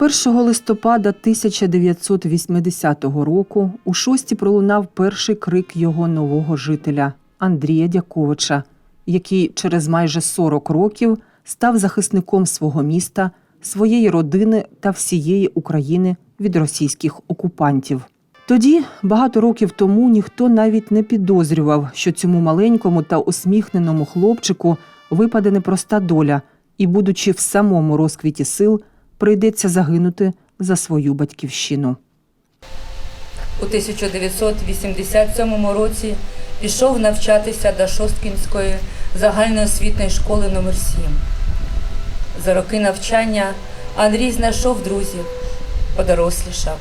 1 листопада 1980 року у шості пролунав перший крик його нового жителя Андрія Дяковича, який через майже 40 років став захисником свого міста, своєї родини та всієї України від російських окупантів. Тоді, багато років тому, ніхто навіть не підозрював, що цьому маленькому та усміхненому хлопчику випаде непроста доля, і, будучи в самому розквіті сил, прийдеться загинути за свою батьківщину. У 1987 році пішов навчатися до Шосткінської загальноосвітньої школи номер 7 За роки навчання Андрій знайшов друзів, подорослішав,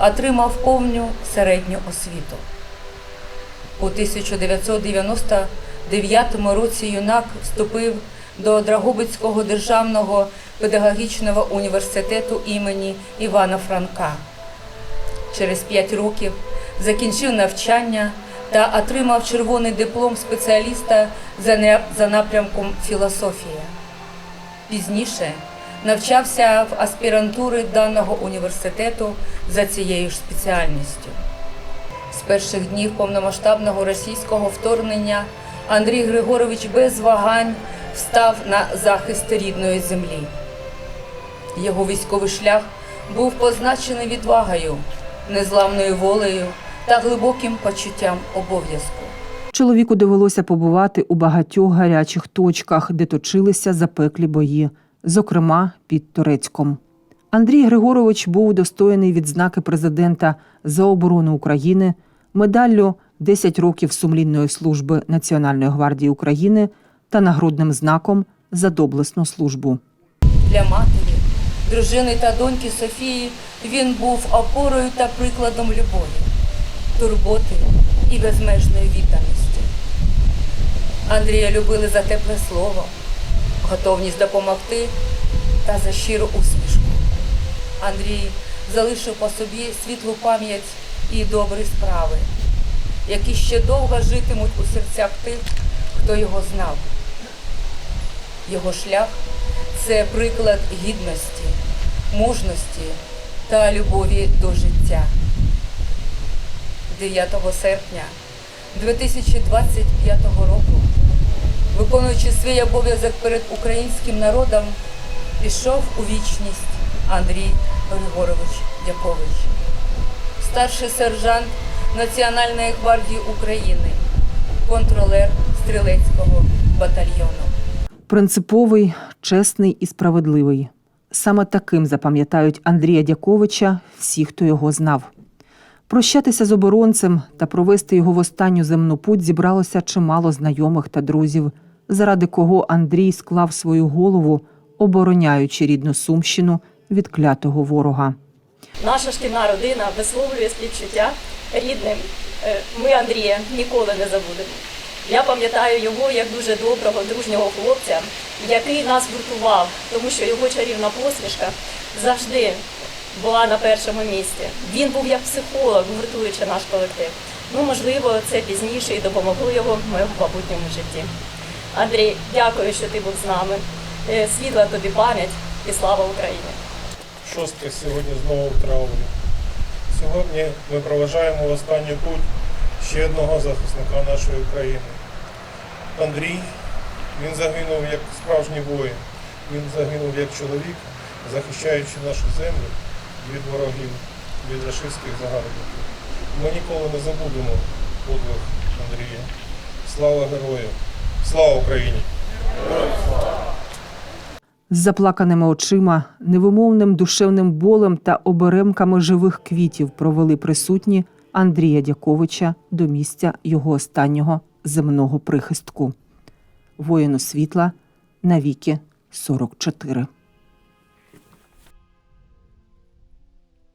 отримав повну середню освіту. У 1999 році юнак вступив до Драгобицького державного педагогічного університету імені Івана Франка. Через 5 років закінчив навчання та отримав червоний диплом спеціаліста за напрямком філософія. Пізніше навчався в аспірантури даного університету за цією ж спеціальністю. З перших днів повномасштабного російського вторгнення Андрій Григорович без вагань встав на захист рідної землі. Його військовий шлях був позначений відвагою, незламною волею та глибоким почуттям обов'язку. Чоловіку довелося побувати у багатьох гарячих точках, де точилися запеклі бої, зокрема під Турецьком. Андрій Григорович був удостоєний відзнаки президента за оборону України, медаллю 10 років сумлінної служби Національної гвардії України та нагрудним знаком за доблесну службу. Для матері, дружини та доньки Софії він був опорою та прикладом любові, турботи і безмежної відданості. Андрія любили за тепле слово, готовність допомогти та за щиру усмішку. Андрій залишив по собі світлу пам'ять і добрі справи, які ще довго житимуть у серцях тих, хто його знав. Його шлях це приклад гідності, мужності та любові до життя. 9 серпня 2025 року, виконуючи свій обов'язок перед українським народом, пішов у вічність Андрій Григорович Дякович, старший сержант Національної гвардії України, контролер стрілецького батальйону. Принциповий, чесний і справедливий. Саме таким запам'ятають Андрія Дяковича всі, хто його знав. Прощатися з оборонцем та провести його в останню земну путь зібралося чимало знайомих та друзів, заради кого Андрій склав свою голову, обороняючи рідну Сумщину від клятого ворога. Наша шкільна родина висловлює співчуття рідним. Е, Ми Андрія ніколи не забудемо. Я пам'ятаю його як дуже доброго, дружнього хлопця, який нас гуртував, тому що його чарівна посмішка завжди була на першому місці. Він був як психолог, гуртуючи наш колектив. Ну, можливо, це пізніше і допомогло його в моєму майбутньому житті. Андрій, дякую, що ти був з нами. Е, Світла тобі пам'ять і слава Україні! Шостка сьогодні знову в травмі. Сьогодні ми проважаємо останній путь ще одного захисника нашої України. Андрій, він загинув як справжній воїн. Він загинув як чоловік, захищаючи нашу землю від ворогів, від рашистських загарбників. Ми ніколи не забудемо подвиг Андрія. Слава герою! Слава Україні! З заплаканими очима, невимовним душевним болем та оберемками живих квітів провели присутні Андрія Дяковича до місця його останнього земного прихистку. Воїну світла навіки 44.